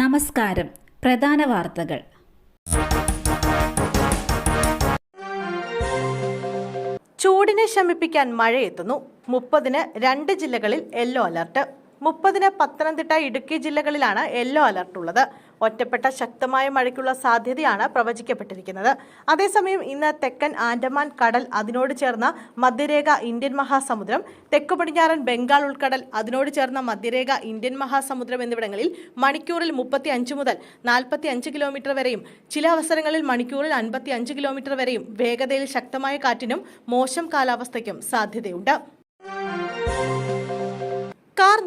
നമസ്കാരം. പ്രധാന വാർത്തകൾ. ചൂടിനെ ശമിപ്പിക്കാൻ മഴയെത്തുന്നു. മുപ്പതിന് രണ്ട് ജില്ലകളിൽ യെല്ലോ അലർട്ട്. മുപ്പതിന് പത്തനംതിട്ട ഇടുക്കി ജില്ലകളിലാണ് യെല്ലോ അലർട്ട് ഉള്ളത്. ഒറ്റപ്പെട്ട ശക്തമായ മഴയ്ക്കുള്ള സാധ്യതയാണ് പ്രവചിക്കപ്പെട്ടിരിക്കുന്നത്. അതേസമയം ഇന്ന് തെക്കൻ ആൻഡമാൻ കടൽ അതിനോട് ചേർന്ന മധ്യരേഖ ഇന്ത്യൻ മഹാസമുദ്രം തെക്കു പടിഞ്ഞാറൻ ബംഗാൾ ഉൾക്കടൽ അതിനോട് ചേർന്ന മധ്യരേഖ ഇന്ത്യൻ മഹാസമുദ്രം എന്നിവിടങ്ങളിൽ മണിക്കൂറിൽ മുപ്പത്തി അഞ്ച് മുതൽ നാൽപ്പത്തി അഞ്ച് കിലോമീറ്റർ വരെയും ചില അവസരങ്ങളിൽ മണിക്കൂറിൽ അൻപത്തി അഞ്ച് കിലോമീറ്റർ വരെയും വേഗതയിൽ ശക്തമായ കാറ്റിനും മോശം കാലാവസ്ഥയ്ക്കും സാധ്യതയുണ്ട്.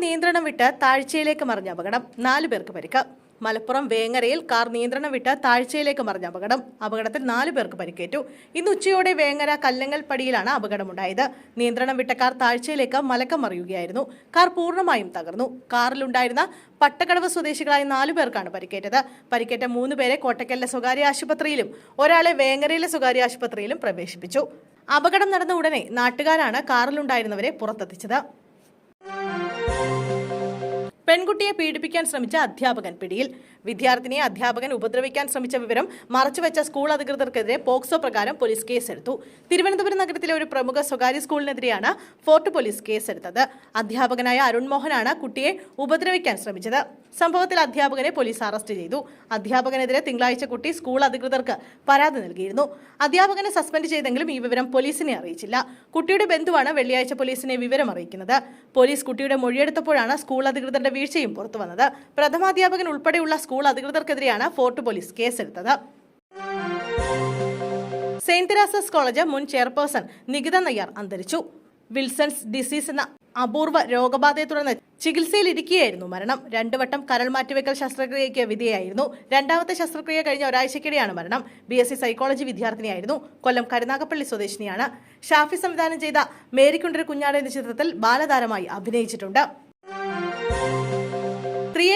നിയന്ത്രണം വിട്ട് താഴ്ചയിലേക്ക് മറിഞ്ഞ അപകടം. നാലു പേർക്ക് പരിക്ക്. മലപ്പുറം വേങ്ങരയിൽ കാർ നിയന്ത്രണം വിട്ട് താഴ്ചയിലേക്ക് മറിഞ്ഞ അപകടം. അപകടത്തിൽ നാലു പേർക്ക് പരിക്കേറ്റു. ഇന്ന് ഉച്ചയോടെ വേങ്ങര കല്ലങ്ങൽ പടിയിലാണ് അപകടമുണ്ടായത്. നിയന്ത്രണം വിട്ട കാർ താഴ്ചയിലേക്ക് മലക്കം മറിയുകയായിരുന്നു. കാർ പൂർണമായും തകർന്നു. കാറിലുണ്ടായിരുന്ന പട്ടക്കടവ് സ്വദേശികളായ നാലു പേർക്കാണ് പരിക്കേറ്റത്. പരിക്കേറ്റ മൂന്ന് പേരെ കോട്ടക്കലിലെ സ്വകാര്യ ആശുപത്രിയിലും ഒരാളെ വേങ്ങരയിലെ സ്വകാര്യ ആശുപത്രിയിലും പ്രവേശിപ്പിച്ചു. അപകടം നടന്ന ഉടനെ നാട്ടുകാരാണ് കാറിലുണ്ടായിരുന്നവരെ പുറത്തെത്തിച്ചത്. പെൺകുട്ടിയെ പീഡിപ്പിക്കാൻ ശ്രമിച്ച അധ്യാപകൻ പിടിയിൽ. വിദ്യാർത്ഥിനിയെ അധ്യാപകൻ ഉപദ്രവിക്കാൻ ശ്രമിച്ച വിവരം മറച്ചുവെച്ച സ്കൂൾ അധികൃതർക്കെതിരെ പോക്സോ പ്രകാരം പോലീസ് കേസെടുത്തു. തിരുവനന്തപുരം നഗരത്തിലെ ഒരു പ്രമുഖ സ്വകാര്യ സ്കൂളിനെതിരെയാണ് ഫോർട്ട് പോലീസ് കേസെടുത്തത്. അധ്യാപകനായ അരുൺ മോഹനാണ് കുട്ടിയെ ഉപദ്രവിക്കാൻ ശ്രമിച്ചത്. സംഭവത്തിൽ അധ്യാപകനെ പോലീസ് അറസ്റ്റ് ചെയ്തു. അധ്യാപകനെതിരെ തിങ്കളാഴ്ച കുട്ടി സ്കൂൾ അധികൃതർക്ക് പരാതി നൽകിയിരുന്നു. അധ്യാപകനെ സസ്പെൻഡ് ചെയ്തെങ്കിലും ഈ വിവരം പോലീസിനെ അറിയിച്ചില്ല. കുട്ടിയുടെ ബന്ധുവാണ് വെള്ളിയാഴ്ച പോലീസിനെ വിവരം അറിയിക്കുന്നത് പോലീസ് കുട്ടിയുടെ മൊഴിയെടുത്തപ്പോഴാണ് സ്കൂൾ അധികൃതരുടെ വീഴ്ചയും പുറത്തുവന്നത് പ്രഥമാധ്യാപകൻ ഉൾപ്പെടെയുള്ള സ്കൂൾ അധികൃതർക്കെതിരെയാണ് ഫോർട്ട് പോലീസ് കേസെടുത്തത്. സെയിന്റ് തെരാസസ് കോളേജ് മുൻ ചെയർപേഴ്സൺ നികിത നയ്യാർ അന്തരിച്ചു. വിൽസൺസ് ഡിസീസ് എന്ന അപൂർവ രോഗബാധയെ തുടർന്ന് ചികിത്സയിലിരിക്കുകയായിരുന്നു മരണം. രണ്ടു വട്ടം കരൾ മാറ്റിവെക്കൽ ശസ്ത്രക്രിയയ്ക്ക് വിധേയായിരുന്നു. രണ്ടാമത്തെ ശസ്ത്രക്രിയ കഴിഞ്ഞ ഒരാഴ്ചക്കിടെയാണ് മരണം. ബി എസ് സി സൈക്കോളജി വിദ്യാർത്ഥിനിയായിരുന്നു. കൊല്ലം കരുനാഗപ്പള്ളി സ്വദേശിനിയാണ്. ഷാഫി സംവിധാനം ചെയ്ത മേരിക്കുണ്ടൊരു കുഞ്ഞാട് എന്ന ചിത്രത്തിൽ ബാലതാരമായി അഭിനയിച്ചിട്ടുണ്ട്.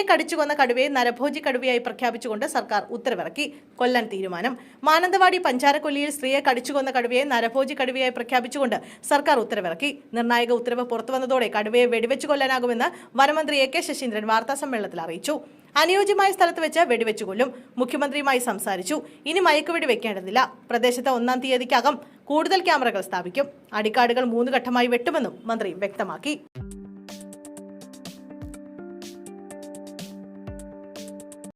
സ്ത്രീയെ കടിച്ചു കൊന്ന കടുവയെ നരഭോജി കടുവയായി പ്രഖ്യാപിച്ചുകൊണ്ട് സർക്കാർ ഉത്തരവിറക്കി. കൊല്ലാൻ തീരുമാനം. മാനന്തവാടി പഞ്ചാരക്കൊല്ലിയിൽ സ്ത്രീയെ കടിച്ചു കൊന്ന കടുവയെ നരഭോജി കടുവയായി പ്രഖ്യാപിച്ചുകൊണ്ട് സർക്കാർ ഉത്തരവിറക്കി. നിർണായക ഉത്തരവ് പുറത്തുവന്നതോടെ കടുവയെ വെടിവെച്ചു കൊല്ലാനാകുമെന്ന് വനമന്ത്രി എ കെ ശശീന്ദ്രൻ വാർത്താസമ്മേളനത്തിൽ അറിയിച്ചു. അനുയോജ്യമായ സ്ഥലത്ത് വെച്ച് വെടിവെച്ചു കൊല്ലും. മുഖ്യമന്ത്രിയുമായി സംസാരിച്ചു. ഇനി മയക്കുവെടി വെക്കേണ്ടതില്ല. പ്രദേശത്ത് ഒന്നാം തീയതിക്കകം കൂടുതൽ ക്യാമറകൾ സ്ഥാപിക്കും. അടിക്കാടുകൾ മൂന്ന് ഘട്ടമായി വെട്ടുമെന്നും മന്ത്രി വ്യക്തമാക്കി.